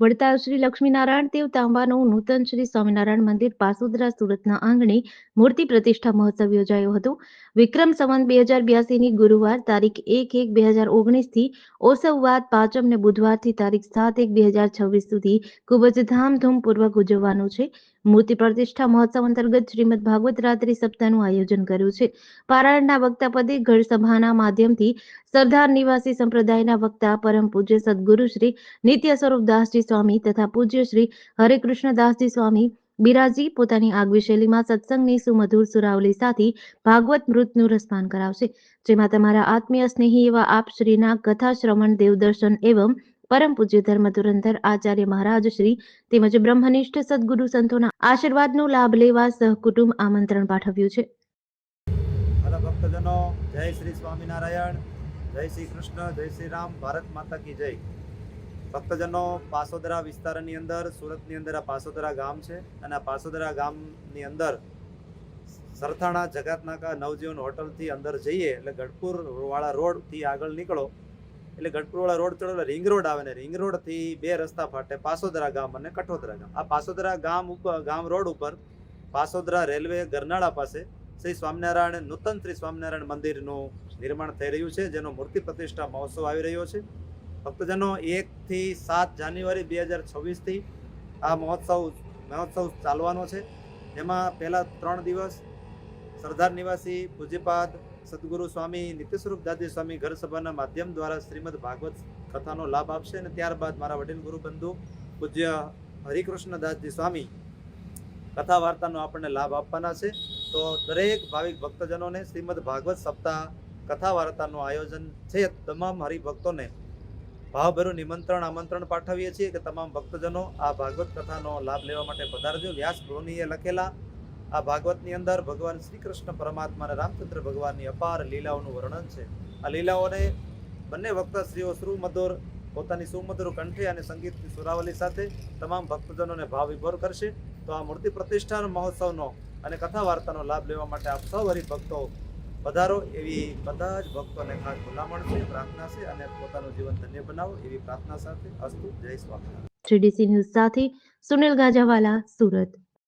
વડતાલ શ્રી લક્ષ્મીનારાયણ દેવ તાંબાનું નૂતન શ્રી સ્વામિનારાયણ મંદિર પાસોદરા સુરતના આંગણે મૂર્તિ પ્રતિષ્ઠા મહોત્સવ યોજાયો હતો. વિક્રમ સંવંત બે હજાર બ્યાસીની ગુરુવાર તારીખ એક એક બે હજાર ઓગણીસથી ઓસવવાદ પાંચમ ને બુધવારથી તારીખ સાત એક બે હજાર છવ્વીસ સુધી ખૂબ જ ધામધૂમપૂર્વક ઉજવવાનું છે. મૂર્તિ પ્રતિષ્ઠા મહોત્સવ અંતર્ગત શ્રીમદ ભાગવત રાત્રિ સપ્તાહનું આયોજન કર્યું છે. પારાયણના વક્તા પદે ઘર સભાના માધ્યમથી સરદાર નિવાસી સંપ્રદાયના વક્તા, પરમ પૂજ્ય સદગુરુ શ્રી નિત્ય સ્વરૂપ દાસજી સ્વામી તથા પૂજ્ય શ્રી હરેકૃષ્ણ દાસજી સ્વામી બિરાજી પોતાની આગવી શૈલીમાં સત્સંગની સુમધુર સુરાવલી સાથે ભાગવત મૃતનું રસપાન કરાવશે. જેમાં તમારા આત્મીય સ્નેહી એવા આપ શ્રીના કથા શ્રવણ દેવદર્શન એવં પરમ પૂજ્ય ધર્મ ધુરંધર આચાર્ય મહારાજ શ્રી તેમજ બ્રહ્મનિષ્ઠ સદગુરુ સંતોના આશીર્વાદનો લાભ લેવા સહકુટુંબ આમંત્રણ પાઠવ્યું છે. ભક્તજનો, જય શ્રી સ્વામિનારાયણ, જય શ્રી કૃષ્ણ, જય શ્રી રામ, ભારત માતા કી જય. ભક્તજનો, પાસોદરા વિસ્તારની અંદર, સુરતની અંદર આ પાસોદરા ગામ છે અને આ પાસોદરા ગામની અંદર સરથાણા જગાતનાકા નવજીવન હોટલથી અંદર જઈએ એટલે ગઢપુર વાળા રોડથી આગળ નીકળો એટલે ગઢપુરવાળા રોડ ચડો રિંગ રોડ આવે ને રિંગ રોડથી બે રસ્તા ફાટે, પાસોદરા ગામ અને કઠોદરા ગામ. આ પાસોદરા ગામ ઉપર ગામ રોડ ઉપર પાસોદરા રેલવે ગરનાળા પાસે શ્રી સ્વામિનારાયણ, નૂતન શ્રી સ્વામિનારાયણ મંદિરનું નિર્માણ થઈ રહ્યું છે, જેનો મૂર્તિ પ્રતિષ્ઠા મહોત્સવ આવી રહ્યો છે. ભક્તજનો એકથી સાત જાન્યુઆરી બે હજાર છવ્વીસથી આ મહોત્સવ મહોત્સવ ચાલવાનો છે. જેમાં પહેલા ત્રણ દિવસ સરદાર નિવાસી, પૂજ્યપાદ સદગુરુ સ્વામી નિત્યસ્વરૂપ દાદી સ્વામી ઘર સભાના માધ્યમ દ્વારા શ્રીમદ ભાગવત કથાનો લાભ આપશે અને ત્યારબાદ મારા વડીલ ગુરુ બંધુ પૂજ્ય હરિકૃષ્ણ દાસજી સ્વામી કથા વાર્તાનો આપણને લાભ આપવાના છે. તો દરેક ભાવિક ભક્તજનોને શ્રીમદ ભાગવત સપ્તાહ કથા વાર્તાનું આયોજન છે. તમામ હરિભક્તોને ભાવભર્યું નિમંત્રણ, આમંત્રણ પાઠવીએ છીએ કે તમામ ભક્તજનો આ ભાગવત કથાનો લાભ લેવા માટે પધારજો. વ્યાસ ગૃહનીએ લખેલા આ ભાગવતની અંદર ભગવાન શ્રી કૃષ્ણ પરમાત્મા અને રામચંદ્ર ભગવાનની અપાર લીલાઓનું વર્ણન છે. આ લીલાઓને બંને વક્તાશ્રીઓ સુમધુર, પોતાની સુમધુર કંઠે અને સંગીતની સુરાવલી સાથે તમામ ભક્તજનોને ભાવ વિભોર કરશે. તો આ મૂર્તિ પ્રતિષ્ઠાન મહોત્સવનો અને કથા વાર્તાનો લાભ લેવા માટે આપ સૌ હરિભક્તો પધારો. એવી બધા જ ભક્તોને ખાસ ભલામણ છે, પ્રાર્થના છે અને પોતાનું જીવન ધન્ય બનાવો એવી પ્રાર્થના સાથે અસ્તુ. જય સ્વામિનારાયણ. થ્રીડીસી ન્યૂઝ સાથે સુનિલ ગાજાવાલા, સુરત.